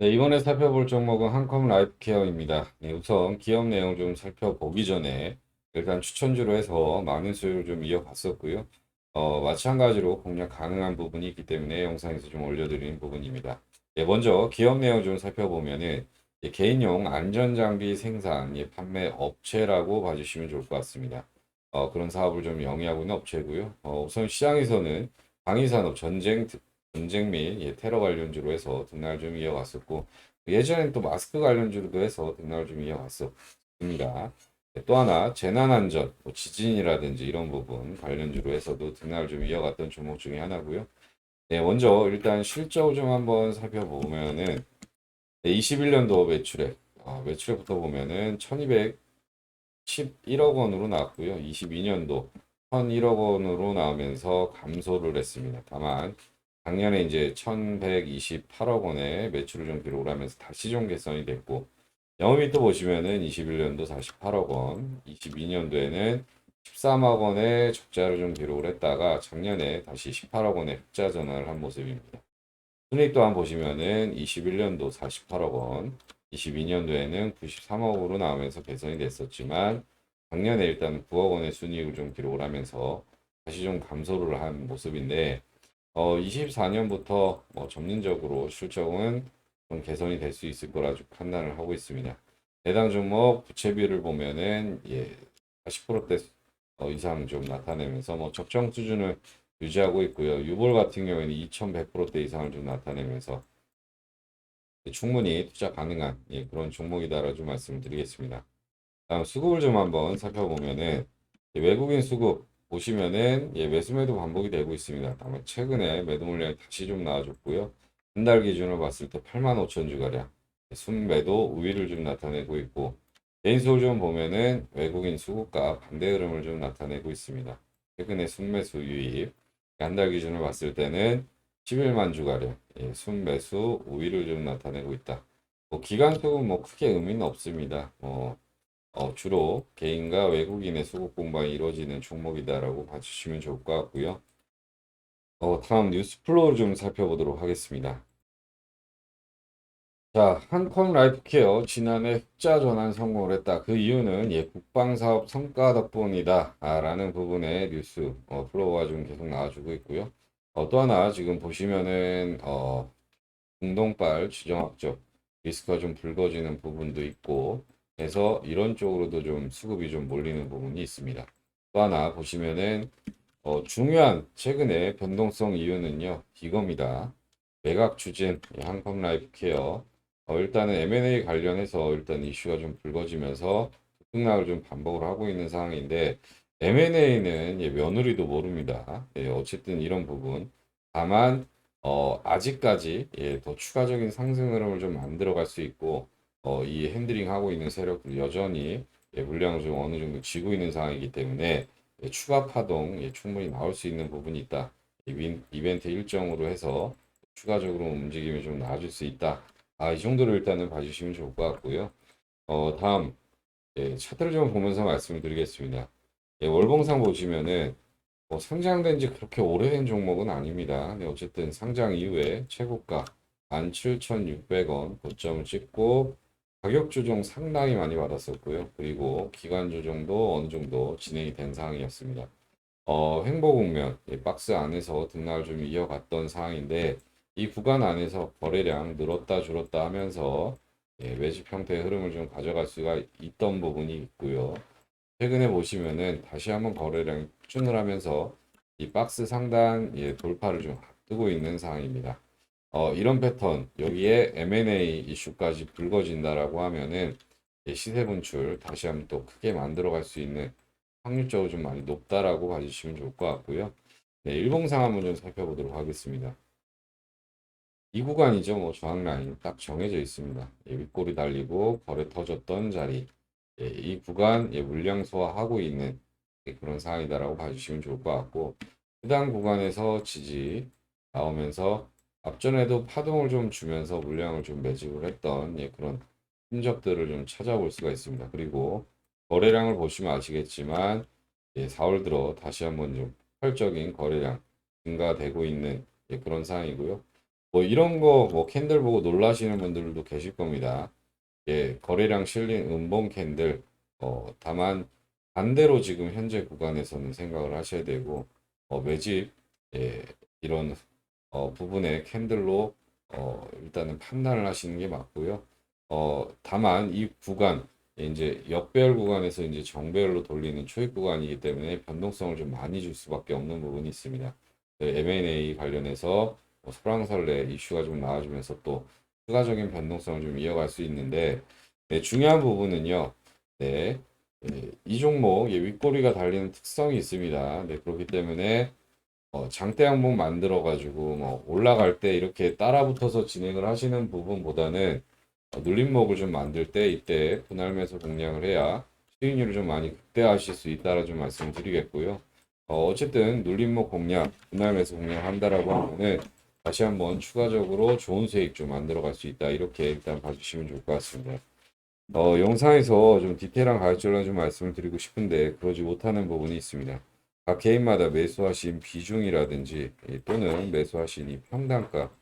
네, 이번에 살펴볼 종목은 한컴 라이프케어입니다. 네, 우선 기업 내용 좀 살펴보기 전에 일단 추천주로 해서 많은 수요를 좀 이어갔었고요. 어, 마찬가지로 공략 가능한 부분이 있기 때문에 영상에서 좀 올려드리는 부분입니다. 네, 먼저 기업 내용 좀 살펴보면은 예, 개인용 안전장비 생산, 예, 판매 업체라고 봐주시면 좋을 것 같습니다. 어, 그런 사업을 좀 영위하고 있는 업체고요. 어, 우선 시장에서는 방위산업 전쟁 전쟁 및 예, 테러 관련주로 해서 등락을 좀 이어갔었고 예전엔 또 마스크 관련주로도 해서 등락을 좀 이어갔었습니다. 예, 또 하나 재난안전, 뭐 지진이라든지 이런 부분 관련주로 해서도 등락을 좀 이어갔던 종목 중에 하나고요. 네, 먼저 일단 실적 좀 한번 살펴보면은 네, 21년도 매출액, 아, 매출액부터 보면은 1211억 원으로 나왔고요. 22년도 1001억 원으로 나오면서 감소를 했습니다. 다만 작년에 이제 1128억 원의 매출을 좀 기록을 하면서 다시 좀 개선이 됐고 영업이익 또 보시면은 21년도 48억 원, 22년도에는 13억 원의 적자를 좀 기록을 했다가 작년에 다시 18억 원의 흑자 전환을 한 모습입니다. 순이익 또한 보시면은 21년도 48억 원, 22년도에는 93억으로 나오면서 개선이 됐었지만 작년에 일단 9억 원의 순이익을 좀 기록을 하면서 다시 좀 감소를 한 모습인데 어, 24년부터 뭐 점진적으로 실적은 좀 개선이 될 수 있을 거라 좀 판단을 하고 있습니다. 해당 종목 부채비율을 보면은 예, 40%대 어, 이상 좀 나타내면서 뭐 적정 수준을 유지하고 있고요. 유볼 같은 경우에는 2100%대 이상을 좀 나타내면서 충분히 투자 가능한 예, 그런 종목이다라고 좀 말씀을 드리겠습니다. 다음 수급을 좀 한번 살펴보면은 예, 외국인 수급 보시면은 예, 매수 매도 반복이 되고 있습니다. 다만 최근에 매도 물량이 다시 좀 나와줬고요. 한달 기준으로 봤을 때 8만 5천 주가량 순매도 우위를 좀 나타내고 있고 개인 수를 좀 보면은 외국인 수급과 반대 흐름을 좀 나타내고 있습니다. 최근에 순매수 유입 한 달 기준으로 봤을 때는 11만 주가량 예, 순매수 우위를 좀 나타내고 있다. 뭐 기간 수급 뭐 크게 의미는 없습니다. 뭐 어, 주로 개인과 외국인의 수급 공방이 이루어지는 종목이다라고 봐주시면 좋을 것 같고요. 어, 다음 뉴스 플로우를 좀 살펴보도록 하겠습니다. 자, 한컴 라이프케어 지난해 흑자 전환 성공을 했다. 그 이유는 예, 국방사업 성과 덕분이다. 아, 라는 부분의 뉴스 어, 플로우가 좀 계속 나와주고 있고요. 어, 또 하나 지금 보시면은 어, 공동발 지정학적 리스크가 좀 불거지는 부분도 있고 해서 이런 쪽으로도 좀 수급이 좀 몰리는 부분이 있습니다. 또 하나 보시면은 어, 중요한 최근에 변동성 이유는요 이겁니다. 매각 추진 한컴 라이프 케어 어, 일단은 M&A 관련해서 일단 이슈가 좀 불거지면서 급등락을 좀 반복을 하고 있는 상황인데 M&A는 예, 며느리도 모릅니다. 예, 어쨌든 이런 부분 다만 어, 아직까지 예, 더 추가적인 상승 흐름을 좀 만들어갈 수 있고 어, 이 핸들링 하고 있는 세력들 여전히 예, 물량을 좀 어느 정도 쥐고 있는 상황이기 때문에 예, 추가 파동 예, 충분히 나올 수 있는 부분이 있다. 이벤- 이벤트 일정으로 해서 추가적으로 움직임이 좀 나아질 수 있다. 아, 이 정도로 일단은 봐주시면 좋을 것 같고요. 어, 다음 예, 차트를 좀 보면서 말씀을 드리겠습니다. 예, 월봉상 보시면은 뭐 상장된 지 그렇게 오래된 종목은 아닙니다. 네, 어쨌든 상장 이후에 최고가 17,600원 고점을 찍고 가격 조정 상당히 많이 받았었고요. 그리고 기간 조정도 어느 정도 진행이 된 상황이었습니다. 어, 횡보 국면, 이 박스 안에서 등락을 좀 이어갔던 상황인데 이 구간 안에서 거래량 늘었다 줄었다 하면서 예, 매집 형태의 흐름을 좀 가져갈 수가 있던 부분이 있고요. 최근에 보시면은 다시 한번 거래량이 폭증을 하면서 이 박스 상단 예, 돌파를 좀 앞두고 있는 상황입니다. 어, 이런 패턴 여기에 M&A 이슈까지 불거진다라고 하면은 예, 시세 분출 다시 한번 또 크게 만들어 갈 수 있는 확률적으로 좀 많이 높다라고 봐주시면 좋을 것 같고요. 네, 일봉상 한번 좀 살펴보도록 하겠습니다. 이 구간이죠. 뭐 저항 라인 딱 정해져 있습니다. 예, 윗골이 달리고 거래 터졌던 자리. 예, 이 구간 예, 물량 소화하고 있는 예, 그런 상황이다라고 봐주시면 좋을 것 같고 해당 구간에서 지지 나오면서 앞전에도 파동을 좀 주면서 물량을 좀 매집을 했던 예, 그런 흔적들을 좀 찾아볼 수가 있습니다. 그리고 거래량을 보시면 아시겠지만 예, 4월 들어 다시 한번 좀 폭발적인 거래량 증가되고 있는 예, 그런 상황이고요. 뭐 이런 거 뭐 캔들 보고 놀라시는 분들도 계실 겁니다. 예, 거래량 실린 음봉 캔들. 어, 다만 반대로 지금 현재 구간에서는 생각을 하셔야 되고 어, 매집 예, 이런 어, 부분의 캔들로 어, 일단은 판단을 하시는 게 맞고요. 어, 다만 이 구간 이제 역배열 구간에서 이제 정배열로 돌리는 초입 구간이기 때문에 변동성을 좀 많이 줄 수밖에 없는 부분이 있습니다. 네, M&A 관련해서 뭐 소랑설레 이슈가 좀 나와주면서 또 추가적인 변동성을 좀 이어갈 수 있는데 네, 중요한 부분은요. 네, 예, 이 종목 예, 윗꼬리가 달리는 특성이 있습니다. 네, 그렇기 때문에 어, 장대 항목 만들어 가지고 뭐 올라갈 때 이렇게 따라붙어서 진행을 하시는 부분보다는 어, 눌림목을 좀 만들 때 이때 분할 매수 공략을 해야 수익률을 좀 많이 극대화하실 수 있다라 좀 말씀을 드리겠고요. 어, 어쨌든 눌림목 공략, 분할 매수 공략 한다라고 하면은 다시 한번 추가적으로 좋은 수익 좀 만들어 갈 수 있다. 이렇게 일단 봐주시면 좋을 것 같습니다. 어, 영상에서 좀 디테일한 가격전을 좀 말씀을 드리고 싶은데 그러지 못하는 부분이 있습니다. 각 개인마다 매수하신 비중이라든지 예, 또는 매수하신 이 평단가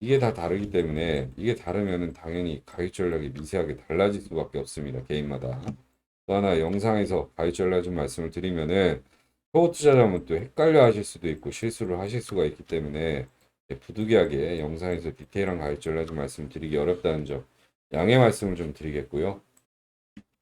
이게 다 다르기 때문에 이게 다르면은 당연히 가격 전략이 미세하게 달라질 수밖에 없습니다. 개인마다. 또 하나 영상에서 가격 전략 좀 말씀을 드리면은 초보 투자자면 또 헷갈려 하실 수도 있고 실수를 하실 수가 있기 때문에 예, 부득이하게 영상에서 디테일한 가격 전략 좀 말씀드리기 어렵다는 점 양해 말씀을 좀 드리겠고요.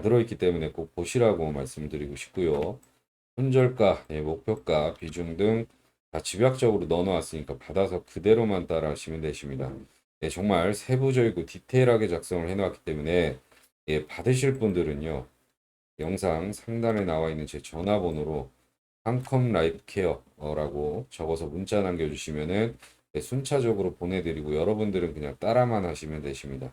들어있기 때문에 꼭 보시라고 말씀드리고 싶고요. 손절가, 예, 목표가, 비중 등 다 집약적으로 넣어놓았으니까 받아서 그대로만 따라하시면 되십니다. 예, 정말 세부적이고 디테일하게 작성을 해놨기 때문에 예, 받으실 분들은요. 영상 상단에 나와 있는 제 전화번호로 한컴 라이프 케어라고 적어서 문자 남겨주시면은 예, 순차적으로 보내드리고 여러분들은 그냥 따라만 하시면 되십니다.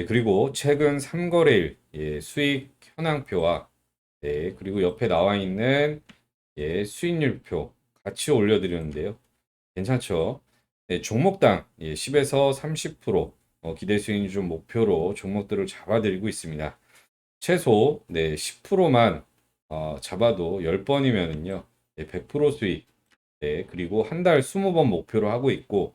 예, 그리고 최근 3거래일 예, 수익 현황표와 네, 그리고 옆에 나와 있는 예, 수익률표 같이 올려드렸는데요. 괜찮죠? 네, 종목당 예, 10에서 30% 어, 기대 수익률 좀 목표로 종목들을 잡아드리고 있습니다. 최소 네, 10%만 어, 잡아도 10번이면은요. 네, 100% 수익. 네, 그리고 한 달 20번 목표로 하고 있고